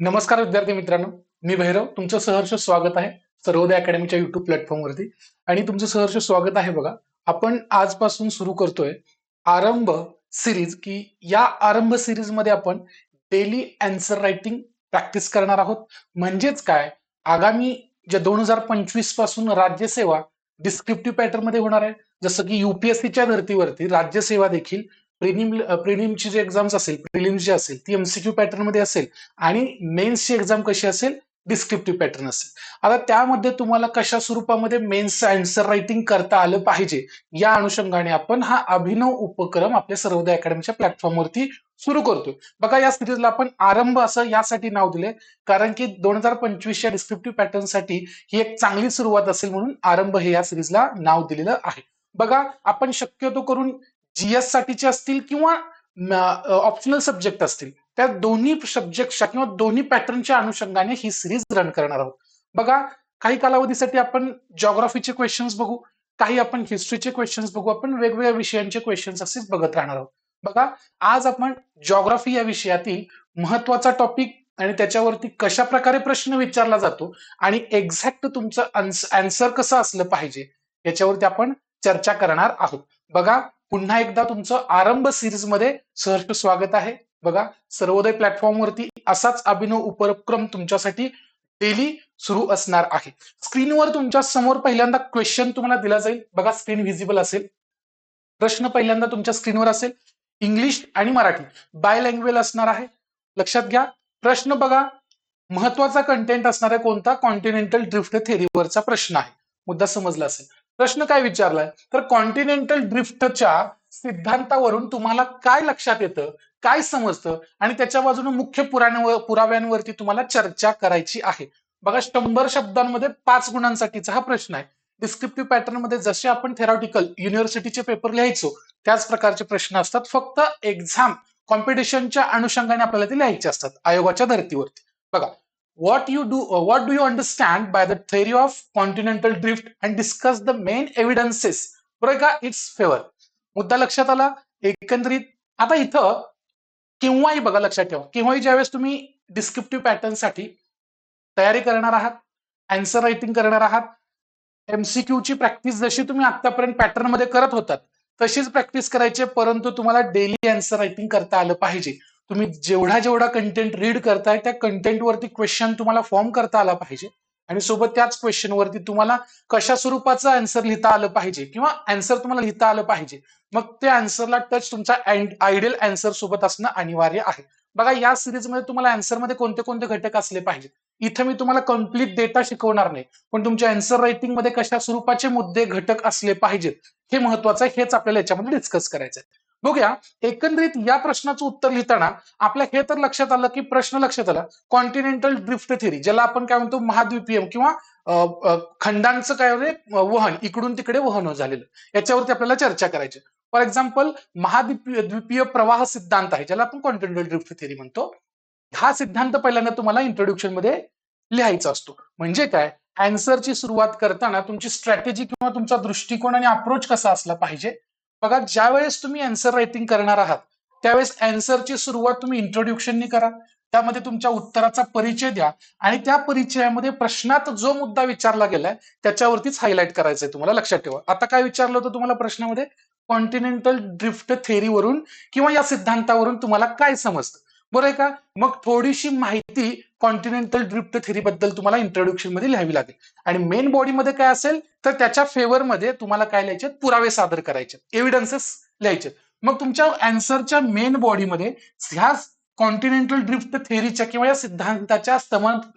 नमस्कार विद्यार्थी मित्रांनो. मी भैरव. तुमचं सहर्ष स्वागत आहे सर्वोदय अकॅडमीच्या युट्यूब प्लॅटफॉर्मवरती आणि तुमचं सहर्ष स्वागत आहे बघा. आपण आजपासून सुरू करतोय आरंभ सिरीज की या आरंभ सिरीजमध्ये आपण डेली अँसर रायटिंग प्रॅक्टिस करणार आहोत. म्हणजेच काय? आगामी जे दोन हजार पंचवीसपासून राज्यसेवा डिस्क्रिप्टिव्ह पॅटर्नमध्ये होणार आहे. जसं की युपीएससीच्या धर्तीवरती राज्यसेवा देखील प्रिलिम प्रिलिमची जी एक्झाम्स असेल प्रिलिम जी असेल ती एमसीक्यू पॅटर्नमध्ये असेल आणि मेन्सची एक्झाम कशी असेल डिस्क्रिप्टिव्ह पॅटर्न असेल. आता त्यामध्ये तुम्हाला कशा स्वरूपामध्ये मेन्स अँसर रायटिंग करता आलं पाहिजे या अनुषंगाने आपण हा अभिनव उपक्रम आपल्या सर्वोदय अकॅडमीच्या प्लॅटफॉर्मवरती सुरू करतोय. बघा या सिरीजला आपण आरंभ असं यासाठी नाव दिले कारण की दोन हजार पंचवीसच्या डिस्क्रिप्टिव्ह पॅटर्नसाठी ही एक चांगली सुरुवात असेल म्हणून आरंभ हे या सिरीजला नाव दिलेलं आहे. बघा आपण शक्यतो करून जीएस साठीचे असतील किंवा ऑप्शनल सब्जेक्ट असतील. त्या दोन्ही सब्जेक्टच्या किंवा दोन्ही पॅटर्नच्या अनुषंगाने ही सिरीज रन करणार आहोत. बघा काही कालावधीसाठी आपण जॉग्राफीचे क्वेश्चन्स बघू काही आपण हिस्ट्रीचे क्वेश्चन्स बघू आपण वेगवेगळ्या विषयांचे क्वेश्चन्स असेच बघत राहणार आहोत. बघा आज आपण जॉग्राफी या विषयातील महत्त्वाचा टॉपिक आणि त्याच्यावरती कशा प्रकारे प्रश्न विचारला जातो आणि एक्झॅक्ट तुमचं आन्सर कसं असलं पाहिजे याच्यावरती आपण चर्चा करणार आहोत. बघा पुन्हा एकदा तुमचं आरंभ सिरीजमध्ये सहर्ष स्वागत आहे. बघा सर्वोदय प्लॅटफॉर्मवरती असाच अभिनव उपक्रम तुमच्यासाठी डेली सुरू असणार आहे. स्क्रीनवर तुमच्यासमोर पहिल्यांदा क्वेश्चन तुम्हाला दिला जाईल. बघा स्क्रीन व्हिजिबल असेल. प्रश्न पहिल्यांदा तुमच्या स्क्रीनवर असेल. इंग्लिश आणि मराठी. बाय लँग्वेज असणार आहे. लक्षात घ्या. प्रश्न बघा. महत्त्वाचा कंटेंट असणार आहे कोणता? कॉन्टिनेंटल ड्रिफ्ट थेरीवरचा प्रश्न आहे. मुद्दा समजला असेल. प्रश्न काय विचारलाय? तर कॉन्टिनेंटल ड्रिफ्टच्या सिद्धांतावरून तुम्हाला काय लक्षात येतं? काय समजतं? आणि त्याच्या बाजूने मुख्य पुराव्यांवरती तुम्हाला चर्चा करायची आहे. बघा शंभर शब्दांमध्ये पाच गुणांसाठीचा हा प्रश्न आहे. डिस्क्रिप्टिव्ह पॅटर्नमध्ये जसे आपण थेरॉटिकल युनिव्हर्सिटीचे पेपर लिहायचो त्याच प्रकारचे प्रश्न असतात. फक्त एक्झाम कॉम्पिटिशनच्या अनुषंगाने आपल्याला ते लिहायचे असतात आयोगाच्या धर्तीवरती. बघा what you do or what do you understand by the theory of continental drift and discuss the main evidences? बरोबर का इट्स फेवर मुद्दा लक्षात आला? एकंदरीत आता इथं केव्हाही बघा लक्षात ठेवा. केव्हाही ज्यावेळेस तुम्ही डिस्क्रिप्टिव्ह पॅटर्नसाठी तयारी करणार आहात अँसर रायटिंग करणार आहात एमसीक्यूची प्रॅक्टिस जशी तुम्ही आतापर्यंत पॅटर्नमध्ये करत होतात तशीच प्रॅक्टिस करायची परंतु तुम्हाला डेली अँसर रायटिंग करता आलं पाहिजे. तुम्ही जेवढा जेवढा कंटेंट रीड करताय त्या कंटेंटवरती क्वेश्चन तुम्हाला फॉर्म करता आला पाहिजे. आणि सोबत त्याच क्वेश्चन वरती तुम्हाला कशा स्वरूपाचं आन्सर लिहिता आलं पाहिजे किंवा आन्सर तुम्हाला लिहिता आलं पाहिजे मग ते आन्सरला टच तुमचा आयडियल आन्सर सोबत असणं अनिवार्य आहे. बघा या सिरीजमध्ये तुम्हाला आन्सरमध्ये कोणते कोणते घटक असले पाहिजे? इथं मी तुम्हाला कंप्लीट डेटा शिकवणार नाही पण तुमच्या आन्सर रायटिंगमध्ये कशा स्वरूपाचे मुद्दे घटक असले पाहिजेत हे महत्वाचं आहे हेच आपल्याला याच्यामध्ये डिस्कस करायचं आहे बघूया. एकंदरीत या प्रश्नाचं उत्तर लिहिताना आपल्या हे तर लक्षात आलं की प्रश्न लक्षात आला. कॉन्टिनेंटल ड्रिफ्ट थेरी ज्याला आपण काय म्हणतो? महाद्वीपीय किंवा खंडांचं काय वहन इकडून तिकडे वहन झालेलं. याच्यावरती आपल्याला चर्चा करायची. फॉर एक्झाम्पल महाद्वीपीय द्वीपीय प्रवाह सिद्धांत आहे ज्याला आपण कॉन्टिनेंटल ड्रिफ्ट थेरी म्हणतो. हा सिद्धांत पहिल्यांदा तुम्हाला इंट्रोड्युक्शनमध्ये लिहायचा असतो. म्हणजे काय? अँसरची सुरुवात करताना तुमची स्ट्रॅटेजी किंवा तुमचा दृष्टिकोन आणि अप्रोच कसा असला पाहिजे? बघा ज्या वेळेस तुम्ही अँसर रायटिंग करणार आहात त्यावेळेस अँसरची सुरुवात तुम्ही इंट्रोड्युक्शननी करा. त्यामध्ये तुमच्या उत्तराचा परिचय द्या आणि त्या परिचयामध्ये प्रश्नात जो मुद्दा विचारला गेलाय त्याच्यावरतीच हायलाईट करायचंय तुम्हाला. लक्षात ठेवा. आता काय विचारलं होतं तुम्हाला प्रश्नामध्ये? कॉन्टिनेंटल ड्रिफ्ट थेरीवरून किंवा या सिद्धांतावरून तुम्हाला काय समजतं? बरं आहे का? मग थोडीशी माहिती कॉन्टिनेंटल ड्रिफ्ट थेरी बद्दल तुम्हाला इंट्रोडक्शनमध्ये लिहावी लागेल. आणि मेन बॉडीमध्ये काय असेल तर त्याच्या फेवरमध्ये तुम्हाला काय लिहायचे? पुरावे सादर करायचे. एव्हिडन्सेस लिहायचे. मग तुमच्या अँसरच्या मेन बॉडीमध्ये ह्या कॉन्टिनेंटल ड्रिफ्ट थेरीच्या किंवा या सिद्धांताच्या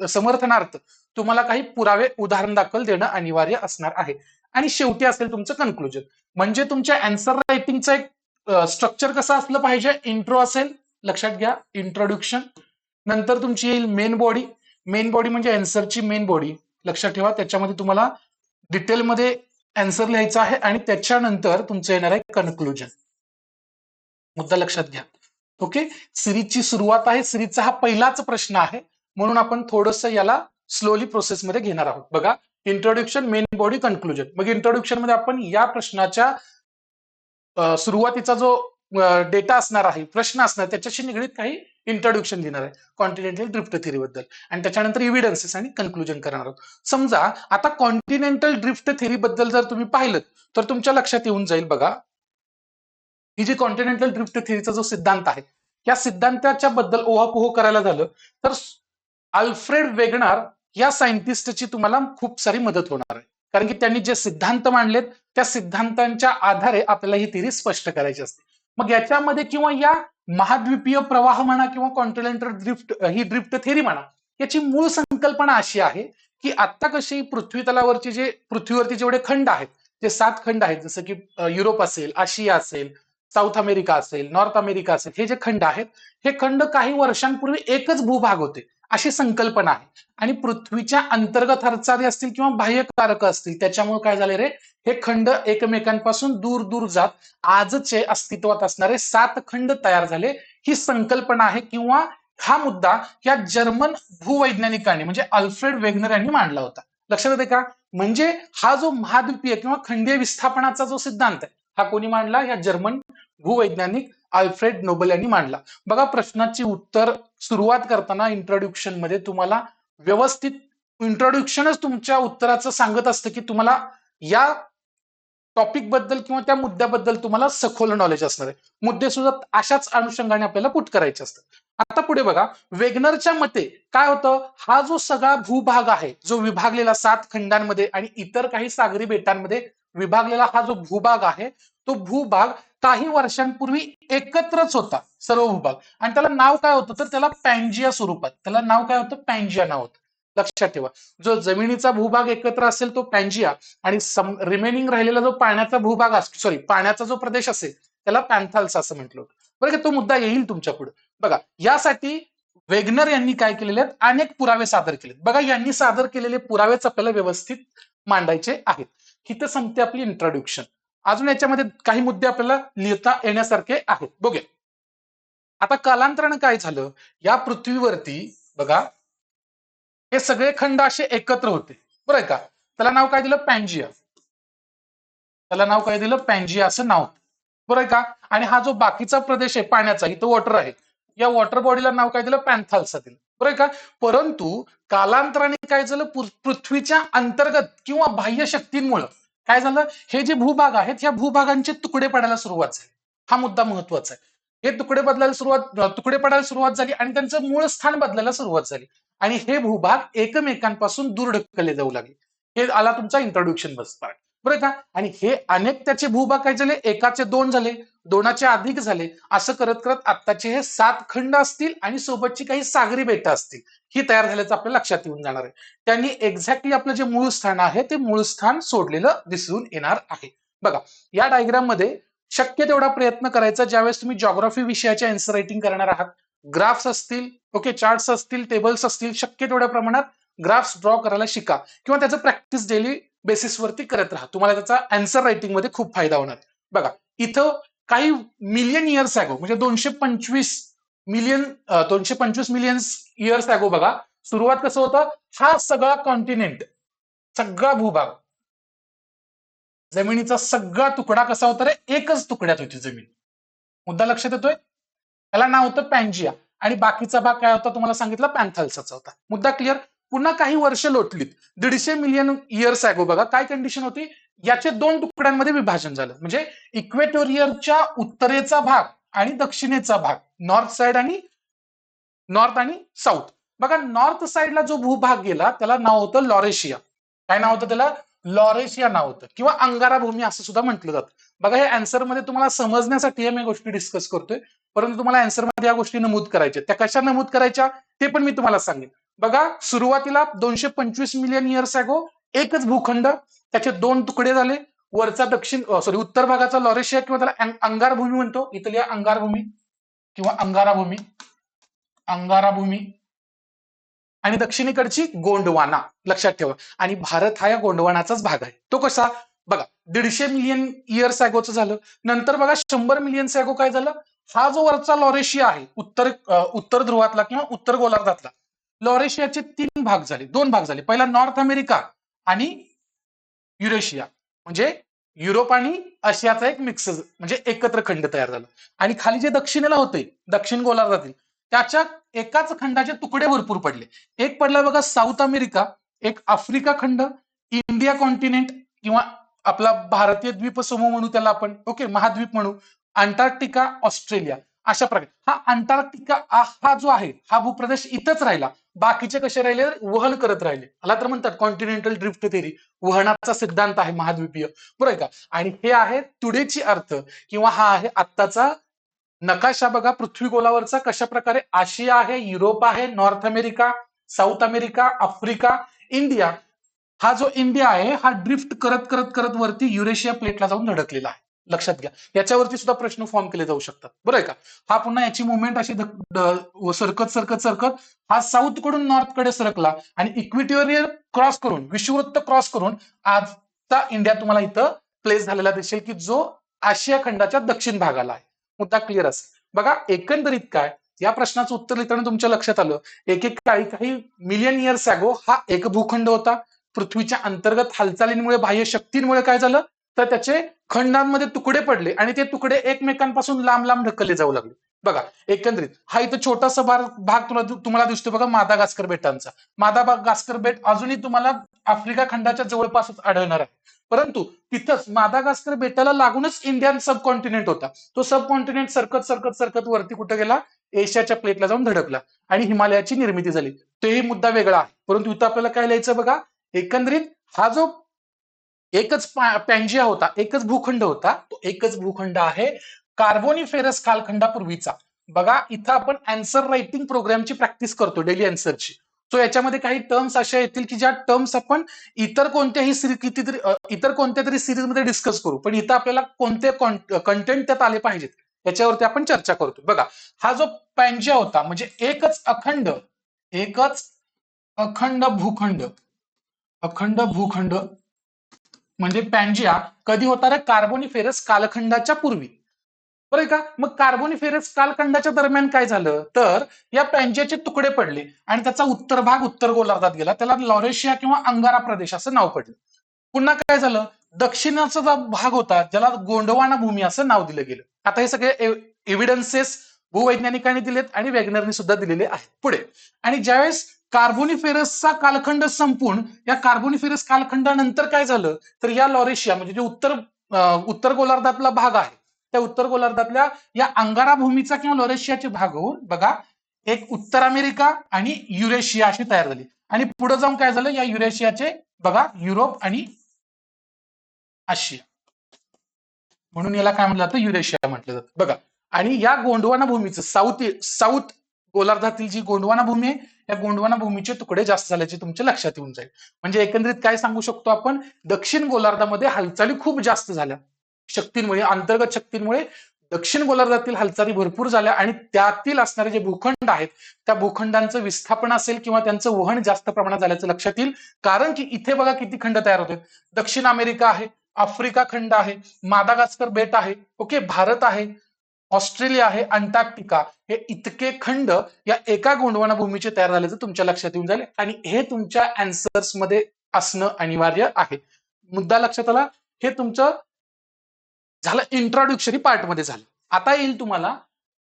समर्थनार्थ तुम्हाला काही पुरावे उदाहरण दाखल देणं अनिवार्य असणार आहे. आणि शेवटी असेल तुमचं कन्क्लुजन म्हणजे तुमच्या अँसर रायटिंगचं एक स्ट्रक्चर कसं असलं पाहिजे? इंट्रो असेल लक्षात घ्या. इंट्रोडक्शन नंतर तुमची येईल मेन बॉडी मेन बॉडी म्हणजे अँसरची मेन बॉडी लक्षात ठेवा. त्याच्यामध्ये तुम्हाला डिटेलमध्ये अँसर लिहायचा आहे आणि त्याच्यानंतर तुमचं येणार आहे कन्क्लुजन मुद्दा लक्षात घ्या. ओके सिरीजची सुरुवात आहे. सिरीजचा हा पहिलाच प्रश्न आहे. म्हणून आपण थोडस याला स्लोली प्रोसेसमध्ये घेणार आहोत. बघा. इंट्रोडक्शन मेन बॉडी कन्क्लुजन मग इंट्रोडक्शनमध्ये आपण या प्रश्नाच्या सुरुवातीचा जो डेटा असणार आहे प्रश्न असणार त्याच्याशी निगडीत काही इंट्रोडक्शन देणार आहे कॉन्टिनेंटल ड्रिफ्ट थेरी बद्दल. आणि त्याच्यानंतर इव्हिडन्सेस आणि कन्क्लुजन करणार आहोत. समजा आता कॉन्टिनेंटल ड्रिफ्ट थेरी बद्दल जर तुम्ही पाहिलं तर तुमच्या लक्षात येऊन जाईल बघा. ही जी कॉन्टिनेंटल ड्रिफ्ट थेरीचा जो सिद्धांत आहे या सिद्धांताच्या बद्दल ओहापोह करायला झालं तर अल्फ्रेड वेगनार या सायंटिस्टची तुम्हाला खूप सारी मदत होणार आहे. कारण की त्यांनी जे सिद्धांत मांडलेत त्या सिद्धांतांच्या आधारे आपल्याला ही थिअरी स्पष्ट करायची असते. मग याच्यामध्ये किंवा या महाद्वीपीय प्रवाह म्हणा किंवा कॉन्टिनेंटल ड्रिफ्ट ही ड्रिफ्ट थेरी म्हणा याची मूळ संकल्पना अशी आहे की आता कशी पृथ्वी तलावरचे जे पृथ्वीवरती जेवढे खंड आहेत जे सात खंड आहेत जसं की युरोप असेल आशिया असेल साऊथ अमेरिका असेल नॉर्थ अमेरिका असेल हे जे खंड आहेत हे खंड काही वर्षांपूर्वी एकच भूभाग होते अशी संकल्पना आहे. आणि पृथ्वीच्या अंतर्गत हरचाली असतील किंवा बाह्य कारक असतील त्याच्यामुळे काय झाले रे? हे खंड एकमेकांपासून दूर दूर जात आजचे अस्तित्वात असणारे सात खंड तयार झाले. ही संकल्पना आहे किंवा हा मुद्दा या जर्मन भूवैज्ञानिकांनी म्हणजे अल्फ्रेड वेगनर यांनी मांडला होता. लक्षात येते का? म्हणजे हा जो महाद्वीपीय किंवा खंडीय विस्थापनाचा जो सिद्धांत आहे हा कोणी मांडला? या जर्मन भूवैज्ञानिक अल्फ्रेड नोबल यांनी मांडला. बघा प्रश्नाची उत्तर सुरुवात करताना इंट्रोड्युक्शनमध्ये तुम्हाला व्यवस्थित इंट्रोड्युक्शनच तुमच्या उत्तराचं सांगत असतं की तुम्हाला या टॉपिकबद्दल किंवा त्या मुद्द्याबद्दल तुम्हाला सखोल नॉलेज असणार आहे. मुद्दे सुद्धा अशाच अनुषंगाने आपल्याला पुट करायचे असतात. आता पुढे बघा वेगनरच्या मते काय होतं? हा जो सगळा भूभाग आहे जो विभागलेला सात खंडांमध्ये आणि इतर काही सागरी बेटांमध्ये विभागलेला हा जो भूभाग आहे तो भूभाग काही वर्षांपूर्वी एकत्रच होता सर्व भूभाग आणि त्याला नाव काय होतं? तर त्याला पॅन्जिया स्वरूपात त्याला नाव काय होतं? पॅन्जिया नाव होतं. लक्षात ठेवा. जो जमिनीचा भूभाग एकत्र असेल तो पॅन्जिया आणि रिमेनिंग राहिलेला जो पाण्याचा भूभाग असतो सॉरी पाण्याचा जो प्रदेश असेल त्याला पॅन्थाल्स असं म्हटलं होतं. बरं का तो मुद्दा येईल तुमच्यापुढे बघा यासाठी वेगनर यांनी काय केलेले आहेत? अनेक पुरावे सादर केलेत. बघा यांनी सादर केलेले पुरावेच आपल्याला व्यवस्थित मांडायचे आहेत. इथं संपते आपली इंट्रोड्युक्शन अजून याच्यामध्ये काही मुद्दे आपल्याला लिहिता येण्यासारखे आहेत. बघूया. आता कालांतरानं काय झालं? या पृथ्वीवरती बघा हे सगळे खंड असे एकत्र होते. बरं आहे का? त्याला नाव काय दिलं? पॅन्जिया त्याला नाव काय दिलं? पॅन्जिया असं नाव बरं आहे का? आणि हा जो बाकीचा प्रदेश आहे पाण्याचा इथं वॉटर आहे. या वॉटर बॉडीला नाव काय दिलं? पॅन्थाल्सा दिलं. बरं आहे का? परंतु कालांतराने काय झालं? पृथ्वीच्या अंतर्गत किंवा बाह्य शक्तींमुळं काय झालं? हे जे भूभाग आहेत या भूभागांचे तुकडे पडायला सुरुवात झाली. हा मुद्दा महत्त्वाचा आहे. हे तुकडे बदलायला सुरुवात तुकडे पडायला सुरुवात झाली आणि त्यांचं मूळ स्थान बदलायला सुरुवात झाली. आणि हे भूभाग एकमेकांपासून दूर ढकलले जाऊ लागले. हे आला तुमचा इंट्रोड्युक्शन बस पार्ट बरोबर का? आणि हे अनेक त्याचे भूभाग काय झाले? एकाचे दोन झाले. दोनाच्या अधिक झाले असं करत करत आत्ताचे हे सात खंड असतील आणि सोबतची काही सागरी बेटं असतील ही तयार झाल्याचं आपल्या लक्षात येऊन जाणार आहे. त्यांनी एक्झॅक्टली आपलं जे मूळ स्थान आहे ते मूळ स्थान सोडलेलं दिसून येणार आहे. बघा या डायग्राममध्ये शक्य तेवढा प्रयत्न करायचा ज्यावेळेस तुम्ही जॉग्राफी विषयाचे एन्सर रायटिंग करणार आहात. ग्राफ्स असतील ओके चार्ट्स असतील टेबल्स असतील शक्य तेवढ्या प्रमाणात ग्राफ्स ड्रॉ करायला शिका. किंवा त्याचं प्रॅक्टिस डेली बेसिसवरती करत राहा. तुम्हाला त्याचा आन्सर रायटिंगमध्ये खूप फायदा होणार बघा इथं काही मिलियन इयर्स अगो म्हणजे दोनशे पंचवीस मिलियन दोनशे पंचवीस मिलियन इयर्स अगो बघा सुरुवात कसं होतं? हा सगळा कॉन्टिनेंट सगळा भूभाग जमिनीचा सगळा तुकडा कसा होता रे? एकच तुकड्यात होती जमीन. मुद्दा लक्षात येतोय? त्याला नाव होतं पॅन्जिया आणि बाकीचा भाग काय होता? तुम्हाला सांगितलं पॅन्थाल्साचा होता. मुद्दा क्लिअर पुन्हा काही वर्ष लोटलीत. दीडशे मिलियन इयर्स अगो बघा काय कंडिशन होती? याचे दोन तुकड्यांमध्ये विभाजन झालं. म्हणजे इक्वेटोरियरच्या उत्तरेचा भाग आणि दक्षिणेचा भाग नॉर्थ साइड आणि नॉर्थ आणि साऊथ. बघा नॉर्थ साइडला जो भूभाग गेला त्याला नाव होतं लॉरेशिया. काय नाव होतं त्याला? लॉरेशिया नाव होतं. किंवा अंगारा भूमी असं सुद्धा म्हटलं जातं. बघा हे अँसरमध्ये तुम्हाला समजण्यासाठी मी गोष्टी डिस्कस करतोय. परंतु तुम्हाला अँसरमध्ये या गोष्टी नमूद करायच्या त्या कशा नमूद करायच्या? ते पण मी तुम्हाला सांगेन. बघा सुरुवातीला दोनशे पंचवीस मिलियन इयर्स अगो एकच भूखंड त्याचे दोन तुकडे झाले. वरचा दक्षिण सॉरी उत्तर भागाचा लॉरेशिया किंवा त्याला अंगारभूमी म्हणतो. इथल्या अंगारभूमी किंवा अंगारा भूमी अंगारा भूमी आणि दक्षिणेकडची गोंडवाना. लक्षात ठेवा. आणि भारत हा या गोंडवानाचाच भाग आहे. तो कसा? बघा दीडशे मिलियन इयर सॅगोचं झालं. नंतर बघा शंभर मिलियन सॅगो काय झालं? हा जो वरचा लॉरेशिया आहे उत्तर उत्तर ध्रुवातला किंवा उत्तर गोलार्धातला लॉरेशियाचे तीन भाग झाले. दोन भाग झाले. पहिला नॉर्थ अमेरिका आणि युरेशिया. म्हणजे युरोप आणि आशियाचा एक मिक्स म्हणजे एकत्र खंड तयार झाला. आणि खाली जे दक्षिणेला होते दक्षिण गोलार्धातील त्याच्या एकाच खंडाचे तुकडे भरपूर पडले. एक पडला बघा साऊथ अमेरिका एक आफ्रिका खंड इंडिया कॉन्टिनेंट किंवा आपला भारतीय द्वीपसमूह म्हणू त्याला आपण. ओके महाद्वीप म्हणू अंटार्क्टिका ऑस्ट्रेलिया. अशा प्रकारे. हा अंटार्क्टिका हा जो आहे हा भूप्रदेश इथंच राहिला. बाकीचे कसे राहिले? वहन करत राहिले. मला तर म्हणतात कॉन्टिनेंटल ड्रिफ्ट थेरी वहनाचा सिद्धांत आहे महाद्वीपीय. बरोबर का? आणि हे आहे तुडेची अर्थ किंवा हा आहे आत्ताचा नकाशा बघा पृथ्वी गोलावरचा कशा प्रकारे? आशिया आहे युरोप आहे North America South America Africa India. हा जो इंडिया आहे हा ड्रिफ्ट करत करत करत वरती युरेशिया प्लेटला जाऊन धडकलेला आहे. लक्षात घ्या. याच्यावरती सुद्धा प्रश्न फॉर्म केले जाऊ शकतात. बरोबर आहे का? हा पुन्हा याची मुवमेंट अशी सरकत सरकत सरकत हा साऊथकडून नॉर्थकडे सरकला आणि इक्विटोरियल क्रॉस करून विषुवृत्त क्रॉस करून आजचा इंडिया तुम्हाला इथं प्लेस झालेला दिसेल की जो आशिया खंडाच्या दक्षिण भागाला आहे. मुद्दा क्लिअर असेल. बघा एकंदरीत काय? या प्रश्नाचं उत्तर लिहिताना तुमच्या लक्षात आलं. एक एक काही काही मिलियन इयर्स अगो हा एक भूखंड होता. पृथ्वीच्या अंतर्गत हालचालींमुळे बाह्य शक्तींमुळे काय झालं? तर त्याचे खंडांमध्ये तुकडे पडले आणि ते तुकडे एकमेकांपासून लांब लांब ढकलले जाऊ लागले. बघा एकंदरीत हा इथं छोटासा भाग भाग तुला तुम्हाला दिसतो बघा मादा गास्कर बेटांचा. मादागास्कर बेट अजूनही तुम्हाला आफ्रिका खंडाच्या जवळपासच आढळणार आहे. परंतु तिथंच मादागास्कर बेटाला लागूनच इंडियन सब कॉन्टिनेंट होता. तो सब कॉन्टिनेंट सरकत सरकत सरकत वरती कुठे गेला? एशियाच्या प्लेटला जाऊन धडकला आणि हिमालयाची निर्मिती झाली. तोही मुद्दा वेगळा आहे. परंतु इथं आपल्याला काय लिहायचं बघा? एकंदरीत हा जो एकच पॅन्जिया होता एकच भूखंड होता तो एकच भूखंड आहे कार्बोनिफेरस कालखंडापूर्वीचा. बघा इथं आपण अँसर रायटिंग प्रोग्रामची प्रॅक्टिस करतो डेली अँसरची सो याच्यामध्ये काही टर्म्स अशा येतील की ज्या टर्म्स आपण इतर कोणत्याही सिरीज कितीतरी इतर कोणत्या तरी सिरीजमध्ये डिस्कस करू. पण इथं आपल्याला कोणते कंटेंट त्यात आले पाहिजेत याच्यावरती आपण चर्चा करतो. बघा हा जो पॅन्जिया होता म्हणजे एकच अखंड एकच अखंड भूखंड अखंड भूखंड म्हणजे पॅन्जिया कधी होता रे? कार्बोनिफेरस कालखंडाच्या पूर्वी. बरोबर का? मग कार्बोनिफेरस कालखंडाच्या दरम्यान काय झालं? तर या पॅन्जियाचे तुकडे पडले आणि त्याचा उत्तर भाग उत्तर गोलार्धात गेला. त्याला लॉरेशिया किंवा अंगारा प्रदेश असं नाव पडलं. पुन्हा काय झालं? दक्षिणाचा जो भाग होता ज्याला गोंडवाना भूमी असं नाव दिलं गेलं. आता हे सगळे एव्हिडन्सेस भूवैज्ञानिकांनी दिलेत आणि वॅगनरनी सुद्धा दिलेले आहेत. पुढे. आणि ज्यावेळेस कार्बोनिफेरसचा कालखंड संपून या कार्बोनिफेरस कालखंडानंतर काय झालं? तर या लॉरेशिया म्हणजे जे उत्तर उत्तर गोलार्धातला भाग आहे त्या उत्तर गोलार्धातल्या या अंगारा भूमीचा किंवा लॉरेशियाचे भाग होऊन बघा एक उत्तर अमेरिका आणि युरेशिया अशी तयार झाली. आणि पुढे जाऊन काय झालं? या युरेशियाचे बघा युरोप आणि आशिया. म्हणून याला काय म्हटलं जातं? युरेशिया म्हटलं जातं. बघा आणि या गोंडवाना भूमीचं साऊथ साऊथ गोलार्धातील जी गोंडवाना भूमी आहे या गोंडवाना भूमीचे तुकडे जास्त झाल्याचे तुमच्या लक्षात येऊन जाईल. म्हणजे एकंदरीत काय सांगू शकतो आपण? दक्षिण गोलार्धामध्ये हालचाली खूप जास्त झाल्या. शक्तींमुळे अंतर्गत शक्तींमुळे दक्षिण गोलार्धातील हालचाली भरपूर झाल्या आणि त्यातील असणारे जे भूखंड आहेत त्या भूखंडांचं विस्थापन असेल किंवा त्यांचं वहन जास्त प्रमाणात झाल्याचं लक्षात येईल. कारण की इथे बघा किती खंड तयार होते. दक्षिण अमेरिका आहे आफ्रिका खंड आहे मादागास्कर बेट आहे ओके भारत आहे ऑस्ट्रेलिया आहे अंटार्क्टिका. हे इतके खंड या एका गोंडवाना भूमीचे तयार झाल्याचं तुमच्या लक्षात येऊन जाईल आणि हे तुमच्या अँसर्समध्ये असणं अनिवार्य आहे. मुद्दा लक्षात आला? हे तुमचं झालं इंट्रोडक्शरी पार्टमध्ये झालं. आता येईल तुम्हाला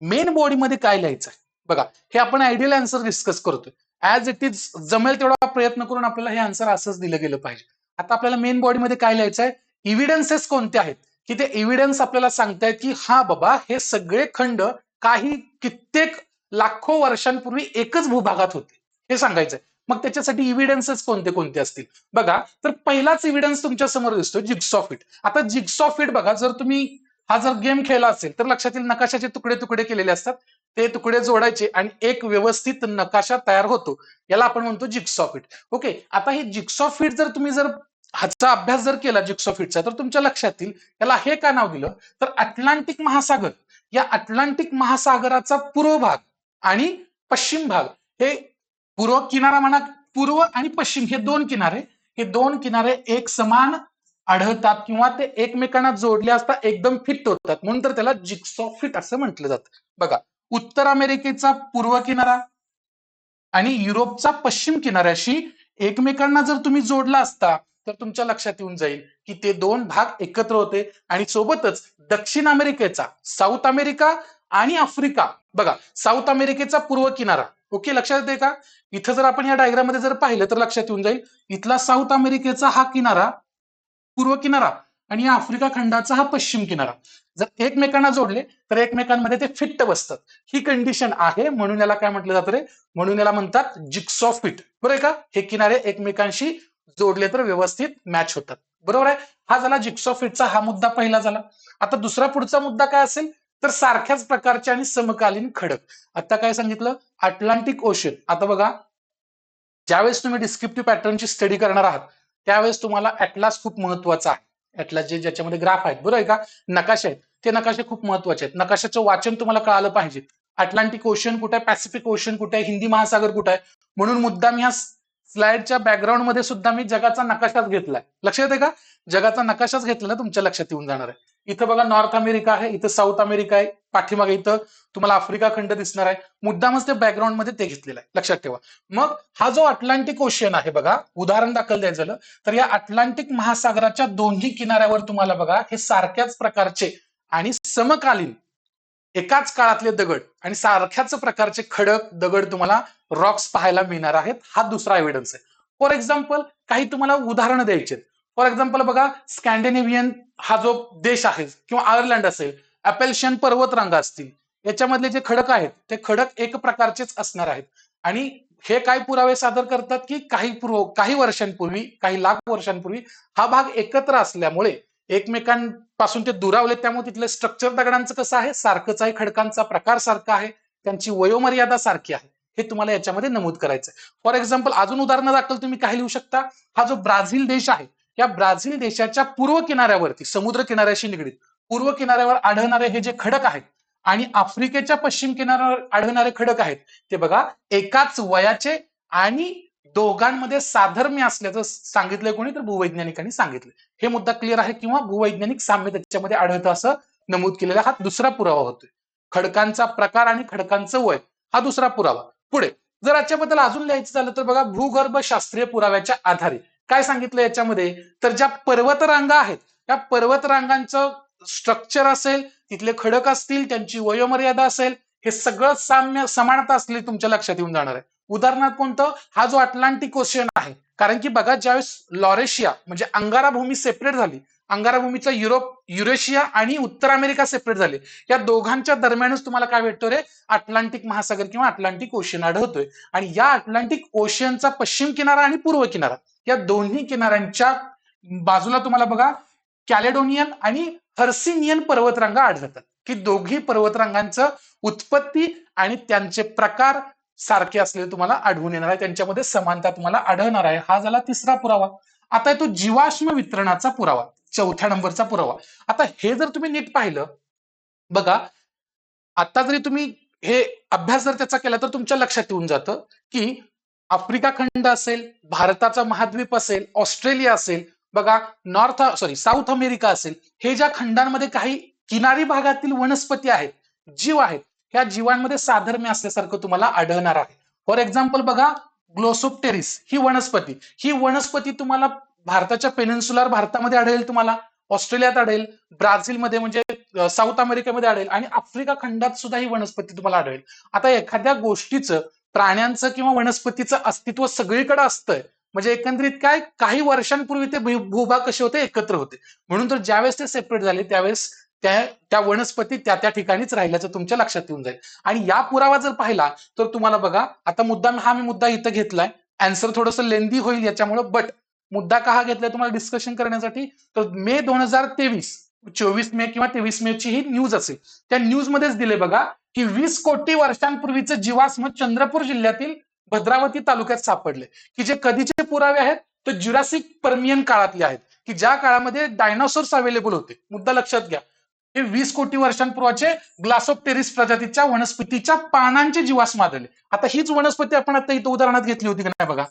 मेन बॉडीमध्ये काय लिहायचं बघा हे आपण आयडियल आन्सर डिस्कस करतोय. ऍज इट इज जमेल तेवढा प्रयत्न करून आपल्याला हे आन्सर असंच दिलं गेलं पाहिजे. आता आपल्याला मेन बॉडीमध्ये काय लिहायचं आहे? इव्हिडन्सेस कोणते आहेत? की ते एव्हिडन्स आपल्याला सांगतायत की हा बाबा हे सगळे खंड काही कित्येक लाखो वर्षांपूर्वी एकच भूभागात होते. हे सांगायचंय. मग त्याच्यासाठी इव्हिडन्सेस कोणते कोणते असतील? बघा तर पहिलाच इव्हिडन्स तुमच्यासमोर दिसतो जिग्सॉफिट आता जिग्सॉफिट बघा जर तुम्ही हा जर गेम खेळला असेल तर लक्षात येईल नकाशाचे तुकडे तुकडे केलेले असतात. ते तुकडे जोडायचे आणि एक व्यवस्थित नकाशा तयार होतो. याला आपण म्हणतो जिग्सॉफिट ओके आता ही जिग्सॉफिट जर तुम्ही जर ह्याचा अभ्यास जर केला जिग्सॉफिटचा तर तुमच्या लक्षात येईल याला हे का नाव दिलं? तर अटलांटिक महासागर. या अटलांटिक महासागराचा पूर्व भाग आणि पश्चिम भाग. हे पूर्व किनारा म्हणा पूर्व आणि पश्चिम हे दोन किनारे. हे दोन किनारे एक समान आढळतात किंवा ते एकमेकांना जोडले असता एकदम फिट होतात. म्हणून तर त्याला जिक्सॉफिट असं म्हटलं जातं. बघा उत्तर अमेरिकेचा पूर्व किनारा आणि युरोपचा पश्चिम किनाऱ्याशी एकमेकांना जर तुम्ही जोडला असता तर तुमच्या लक्षात येऊन जाईल की ते दोन भाग एकत्र होते. आणि सोबतच दक्षिण अमेरिकेचा साऊथ अमेरिका आणि आफ्रिका. बघा साऊथ अमेरिकेचा पूर्व किनारा. ओके लक्षात येते का? इथं जर आपण या डायग्राममध्ये जर पाहिलं तर लक्षात येऊन जाईल इथला साऊथ अमेरिकेचा हा किनारा पूर्व किनारा आणि या आफ्रिका खंडाचा हा पश्चिम किनारा. जर एकमेकांना जोडले तर एकमेकांमध्ये ते फिट्ट बसतात. ही कंडिशन आहे म्हणून याला काय म्हटलं जातं रे? म्हणून याला म्हणतात जिक्सॉ फिट बरोबर आहे का? हे किनारे एकमेकांशी जोडले तर व्यवस्थित मॅच होतात. बरोबर आहे? हा झाला जिक्सॉ फिटचा हा मुद्दा पहिला झाला. आता दुसरा पुढचा मुद्दा काय असेल? तर सारख्याच प्रकारचे आणि समकालीन खडक. आता काय सांगितलं? अटलांटिक ओशन आता बघा ज्यावेळेस तुम्ही डिस्क्रिप्टिव्ह पॅटर्नची स्टडी करणार आहात त्यावेळेस तुम्हाला अटलास खूप महत्त्वाचा आहे. अटलास जे ज्याच्यामध्ये ग्राफ आहेत. बरोबर आहे का? नकाशे आहेत. ते नकाशे खूप महत्त्वाचे आहेत. नकाशाचं वाचन तुम्हाला कळालं पाहिजे. अटलांटिक ओशन कुठे आहे? पॅसिफिक ओशन कुठे आहे? हिंदी महासागर कुठे आहे? म्हणून मुद्दाम ह्या स्लाइडच्या बॅकग्राऊंडमध्ये सुद्धा मी जगाचा नकाशाच घेतलाय. लक्षात येते का? जगाचा नकाशाच घेतला ना तुमच्या लक्षात येऊन जाणार आहे. इथं बघा नॉर्थ अमेरिका आहे इथं साऊथ अमेरिका आहे पाठीमागे इथं तुम्हाला आफ्रिका खंड दिसणार आहे. मुद्दामच ते बॅकग्राऊंडमध्ये ते घेतलेलं आहे. लक्षात ठेवा. मग हा जो अटलांटिक ओशियन आहे बघा उदाहरण दाखल द्यायचं झालं तर या अटलांटिक महासागराच्या दोन्ही किनाऱ्यावर तुम्हाला बघा हे सारख्याच प्रकारचे आणि समकालीन एकाच काळातले दगड आणि सारख्याच प्रकारचे खडक दगड तुम्हाला रॉक्स पाहायला मिळणार आहेत. हा दुसरा एव्हिडन्स आहे. फॉर एक्झाम्पल काही तुम्हाला उदाहरणं द्यायचे फॉर एक्झाम्पल बघा स्कॅन्डिनेव्हियन हा जो देश आहे किंवा आयर्लंड असेल अपेल्शियन पर्वतरांगा असतील याच्यामधले जे खडक आहेत ते खडक एक प्रकारचेच असणार आहेत. आणि हे काय पुरावे सादर करतात की काही पूर्व काही वर्षांपूर्वी काही लाख वर्षांपूर्वी हा भाग एकत्र असल्यामुळे एकमेकां पासून ते दुरावले त्यामुळे तिथलं स्ट्रक्चर दगडांचं कसं आहे? सारखंच आहे खडकांचा प्रकार सारखा आहे त्यांची वयोमर्यादा सारखी आहे. हे तुम्हाला याच्यामध्ये नमूद करायचं आहे फॉर एक्झाम्पल अजून उदाहरण दाखल तुम्ही काय लिहू शकता. हा जो ब्राझील देश आहे या ब्राझील देशाच्या पूर्व किनाऱ्यावरती समुद्र किनाऱ्याशी निगडीत पूर्व किनाऱ्यावर आढळणारे हे जे खडक आहेत आणि आफ्रिकेच्या पश्चिम किनाऱ्यावर आढळणारे खडक आहेत ते बघा एकाच वयाचे आणि दोघांमध्ये साधर्म्य असल्याचं सांगितलंय कोणी तर भूवैज्ञानिकांनी सांगितलं हे मुद्दा क्लिअर आहे किंवा भूवैज्ञानिक साम्य त्याच्यामध्ये आढळतं असं नमूद केलेला हा दुसरा पुरावा होतोय. खडकांचा प्रकार आणि खडकांचं वय हा दुसरा पुरावा. पुढे जर याच्याबद्दल अजून लिहायचं झालं तर बघा भूगर्भ शास्त्रीय पुराव्याच्या आधारे. काय सांगितलं याच्यामध्ये? तर ज्या पर्वतरांगा आहेत त्या पर्वतरांगांचं स्ट्रक्चर असेल तिथले खडक असतील त्यांची वयोमर्यादा असेल हे सगळं साम्य समानता असलेली तुमच्या लक्षात येऊन जाणार आहे. उदाहरणार्थ कोणतं? हा जो अटलांटिक ओशियन आहे. कारण की बघा ज्यावेळेस लॉरेशिया म्हणजे अंगारा भूमी सेपरेट झाली अंगारा भूमीचा युरोप युरेशिया आणि उत्तर अमेरिका सेपरेट झाले. या दोघांच्या दरम्यानच तुम्हाला काय भेटतो रे? अटलांटिक महासागर किंवा अटलांटिक ओशियन आढळतोय. आणि या अटलांटिक ओशियनचा पश्चिम किनारा आणि पूर्व किनारा या दोन्ही किनाऱ्यांच्या बाजूला तुम्हाला बघा कॅलेडोनियन आणि हर्सिनियन पर्वतरांगा आढळतात. की दोघी पर्वतरांगांचं उत्पत्ती आणि त्यांचे प्रकार सारखे असलेले तुम्हाला आढळून येणार आहे. त्यांच्यामध्ये समानता तुम्हाला आढळणार आहे. हा झाला तिसरा पुरावा. आता तो जीवाश्म वितरणाचा पुरावा. चौथ्या नंबरचा पुरावा. आता हे जर तुम्ही नीट पाहिलं बघा आता जरी तुम्ही हे अभ्यास जर त्याचा केला तर तुमच्या लक्षात येऊन जातं की आफ्रिका खंड असेल भारताचा महाद्वीप असेल ऑस्ट्रेलिया असेल बघा नॉर्थ सॉरी साऊथ अमेरिका असेल हे ज्या खंडांमध्ये काही किनारी भागातील वनस्पती आहेत जीव आहेत ह्या जीवांमध्ये साधर्म्य असल्यासारखं तुम्हाला आढळणार आहे. फॉर एक्झाम्पल बघा ग्लोसोप्टेरिस ही वनस्पती. ही वनस्पती तुम्हाला भारताच्या पेनिन्सुलर भारतामध्ये आढळेल तुम्हाला. ऑस्ट्रेलियात आढळेल ब्राझीलमध्ये म्हणजे साऊथ अमेरिकेमध्ये आढळेल आणि आफ्रिका खंडात सुद्धा ही वनस्पती तुम्हाला आढळेल. आता एखाद्या गोष्टीचं प्राण्यांचं किंवा वनस्पतीचं अस्तित्व सगळीकडे असतंय. म्हणजे एकंदरीत काय? काही वर्षांपूर्वी ते भूभाग कसे होते? एकत्र होते. म्हणून तर ज्यावेळेस ते सेपरेट झाले त्यावेळेस त्या त्या वनस्पती त्या त्या ठिकाणीच राहिल्याचं तुमच्या लक्षात येऊन जाईल. आणि या पुरावा जर पाहिला तर तुम्हाला बघा आता मुद्दा हा मी मुद्दा इथं घेतलाय. अँसर थोडंसं लेंदी होईल याच्यामुळे बट मुद्दा का हा घेतलाय तुम्हाला डिस्कशन करण्यासाठी? तर मे दोन हजार तेवीस चोवीस मे किंवा तेवीस मे ची ही न्यूज असेल. त्या न्यूज मध्येच दिले बघा की वीस कोटी वर्षांपूर्वीचं जीवाश्म चंद्रपूर जिल्ह्यातील भद्रावती तालुक्यात सापडले. की जे कधीचे पुरावे आहेत? तर ज्युरासिक परमियन काळातले आहेत. की ज्या काळामध्ये डायनासोर्स अवेलेबल होते. मुद्दा लक्षात घ्या. हे वीस कोटी वर्षांपूर्वाचे ग्लासोप्टेरिस प्रजातीच्या वनस्पतीच्या पानांचे जीवाश्म आढळले आता हीच वनस्पती आपण आता इथं उदाहरणात घेतली होती का नाही बघा?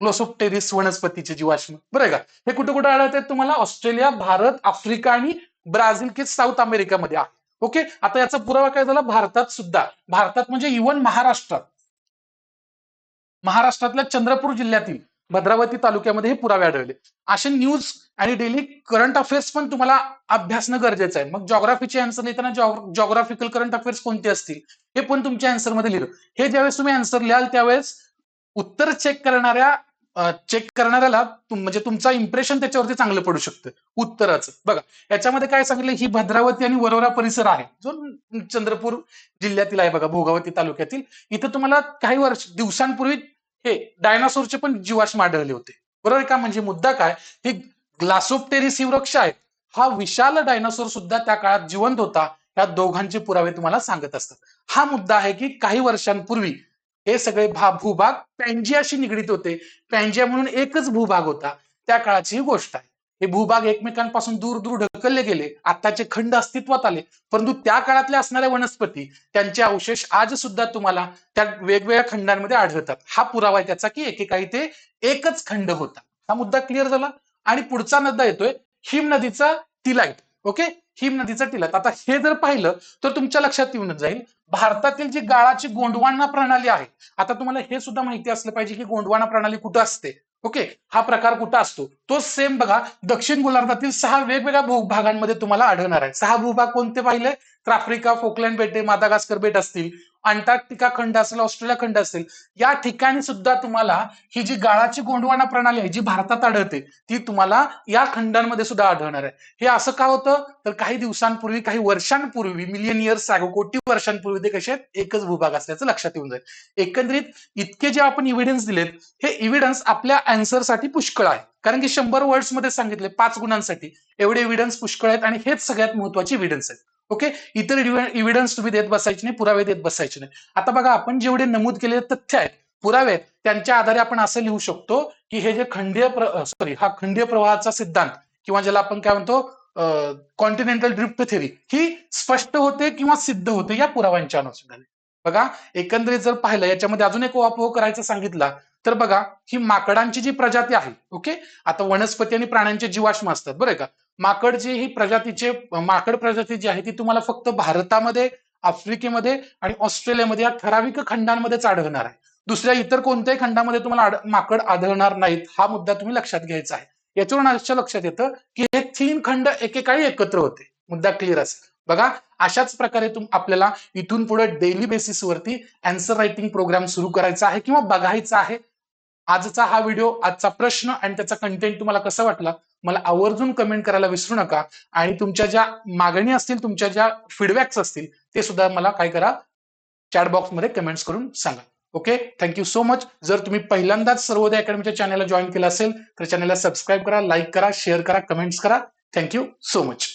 ग्लोसोप्टेरिस वनस्पतीचे जीवाश्म बरं का? हे कुठे कुठे आढळत तुम्हाला? ऑस्ट्रेलिया भारत आफ्रिका आणि ब्राझील की साऊथ अमेरिकामध्ये आहे. ओके? आता याचा पुरावा काय झाला? भारतात सुद्धा. भारतात म्हणजे इव्हन महाराष्ट्रात. महाराष्ट्रातल्या चंद्रपूर जिल्ह्यातील भद्रावती तालुक्यामध्ये हे पुरावे आढळले. असे न्यूज आणि डेली करंट अफेअर्स पण तुम्हाला अभ्यासणं गरजेचं आहे. मग जॉग्राफीचे आन्सर लिहिताना जॉग्राफिकल करंट अफेअर्स कोणते असतील? हे पण तुमच्या आन्सरमध्ये लिहिलं. हे ज्यावेळेस तुम्ही आन्सर लिहाल त्यावेळेस उत्तर चेक करणाऱ्या चेक करणाऱ्याला म्हणजे तुमचा इम्प्रेशन त्याच्यावरती चांगलं पडू शकतं. उत्तराचं. बघा याच्यामध्ये काय सांगितलं? ही भद्रावती आणि वरोरा परिसर आहे. जो चंद्रपूर जिल्ह्यातील आहे बघा भोगावती तालुक्यातील. इथं तुम्हाला काही वर्ष दिवसांपूर्वी हे डायनासोरचे पण जीवाश्म आढळले होते. बरोबर का? म्हणजे मुद्दा काय? हे ग्लासोप्टेरिस ही वृक्ष आहे हा विशाल डायनासोर सुद्धा त्या काळात जिवंत होता. या दोघांचे पुरावे तुम्हाला सांगत असतात. हा मुद्दा आहे की काही वर्षांपूर्वी हे सगळे भूभाग पॅन्जियाशी निगडीत होते. पॅन्जिया म्हणून एकच भूभाग होता. त्या काळाची ही गोष्ट आहे. हे भूभाग एकमेकांपासून दूर दूर ढकलले गेले. आताचे खंड अस्तित्वात आले. परंतु त्या काळातल्या असणाऱ्या वनस्पती त्यांचे अवशेष आज सुद्धा तुम्हाला त्या वेगवेगळ्या खंडांमध्ये आढळतात. हा पुरावा आहे त्याचा की एकेकाळी ते एकच खंड होता. हा मुद्दा क्लिअर झाला? आणि पुढचा मुद्दा येतोय हिम नदीचा तिलाईट. ओके? हिम नदीचा तिलाईट. आता हे जर पाहिलं तर तुमच्या लक्षात येऊन जाईल भारतातील जी गाळाची गोंडवाना प्रणाली आहे आता तुम्हाला हे सुद्धा माहिती असलं पाहिजे की गोंडवाना प्रणाली कुठं असते? ओके हा प्रकार कुठं असतो? तो सेम बघा दक्षिण गोलार्धातील सहा वेगवेगळ्या भूभागांमध्ये तुम्हाला आढळणार आहे. सहा भूभाग कोणते पाहिले? तर आफ्रिका फोकलँड बेटे मादागास्कर बेट असतील अंटार्क्टिका खंड असेल ऑस्ट्रेलिया खंड असेल या ठिकाणी सुद्धा तुम्हाला ही जी गाळाची गोंडवाना प्रणाली आहे जी भारतात आढळते ती तुम्हाला या खंडांमध्ये सुद्धा आढळणार आहे. हे असं का होतं? तर काही दिवसांपूर्वी काही वर्षांपूर्वी मिलियन इयर्स कोटी वर्षांपूर्वी ते कसे आहेत? एकच भूभाग असल्याचं लक्षात येऊन जाईल. एकंदरीत इतके जे आपण इव्हिडन्स दिलेत हे इव्हिडन्स आपल्या अँसरसाठी पुष्कळ आहे. कारण की शंभर वर्ड्समध्ये सांगितले पाच गुणांसाठी. एवढे इव्हिडन्स पुष्कळ आहेत आणि हेच सगळ्यात महत्त्वाचे इव्हिडन्स आहेत. ओके इतर इव्हिडन्स तुम्ही देत बसायचे नाही पुरावे देत बसायचे नाही. आता बघा आपण जेवढे नमूद केलेले तथ्य आहेत पुरावे आहेत त्यांच्या आधारे आपण असं लिहू शकतो की हे जे खंडीय सॉरी हा खंडीय प्रवाहाचा सिद्धांत किंवा ज्याला आपण काय म्हणतो कॉन्टिनेंटल ड्रिफ्ट थेरी ही स्पष्ट होते किंवा सिद्ध होते या पुराव्यांच्या अनुषंगाने. बघा एकंदरीत जर पाहिलं याच्यामध्ये अजून एक वापर करायचं सांगितला तर बघा ही माकडांची जी प्रजाती आहे ओके आता वनस्पती आणि प्राण्यांचे जीवाश्म असतात बरं का? माकडची ही प्रजातीचे माकड प्रजाती जी आहे ती तुम्हाला फक्त भारतामध्ये आफ्रिकेमध्ये आणि ऑस्ट्रेलियामध्ये या ठराविक खंडांमध्येच आढळणार आहे. दुसऱ्या इतर कोणत्याही खंडामध्ये तुम्हाला माकड आढळणार नाहीत हा मुद्दा तुम्ही लक्षात घ्यायचा आहे. याच्यावरून आजच्या लक्षात येतं की हे तीन खंड एकेकाळी एकत्र होते. मुद्दा क्लिअर असेल बघा अशाच प्रकारे तुम आपल्याला इथून पुढे डेली बेसिसवरती अँसर रायटिंग प्रोग्राम सुरू करायचा आहे किंवा बघायचा आहे. आजचा हा व्हिडिओ आजचा प्रश्न आणि त्याचा कंटेंट तुम्हाला कसा वाटला? मला आवर्जून कमेंट करायला विसरू नका. आणि तुमच्या ज्या मागणी असतील तुमच्या ज्या फीडबॅक्स असतील ते सुद्धा मला काय करा? चॅट बॉक्समध्ये कमेंट्स करून सांगा. ओके थँक्यू सो मच जर तुम्ही पहिल्यांदाच सर्वोदय अकॅडमीच्या चॅनलला जॉईन केलं असेल तर चॅनलला सबस्क्राईब करा लाईक करा शेअर करा कमेंट्स करा. Thank you so much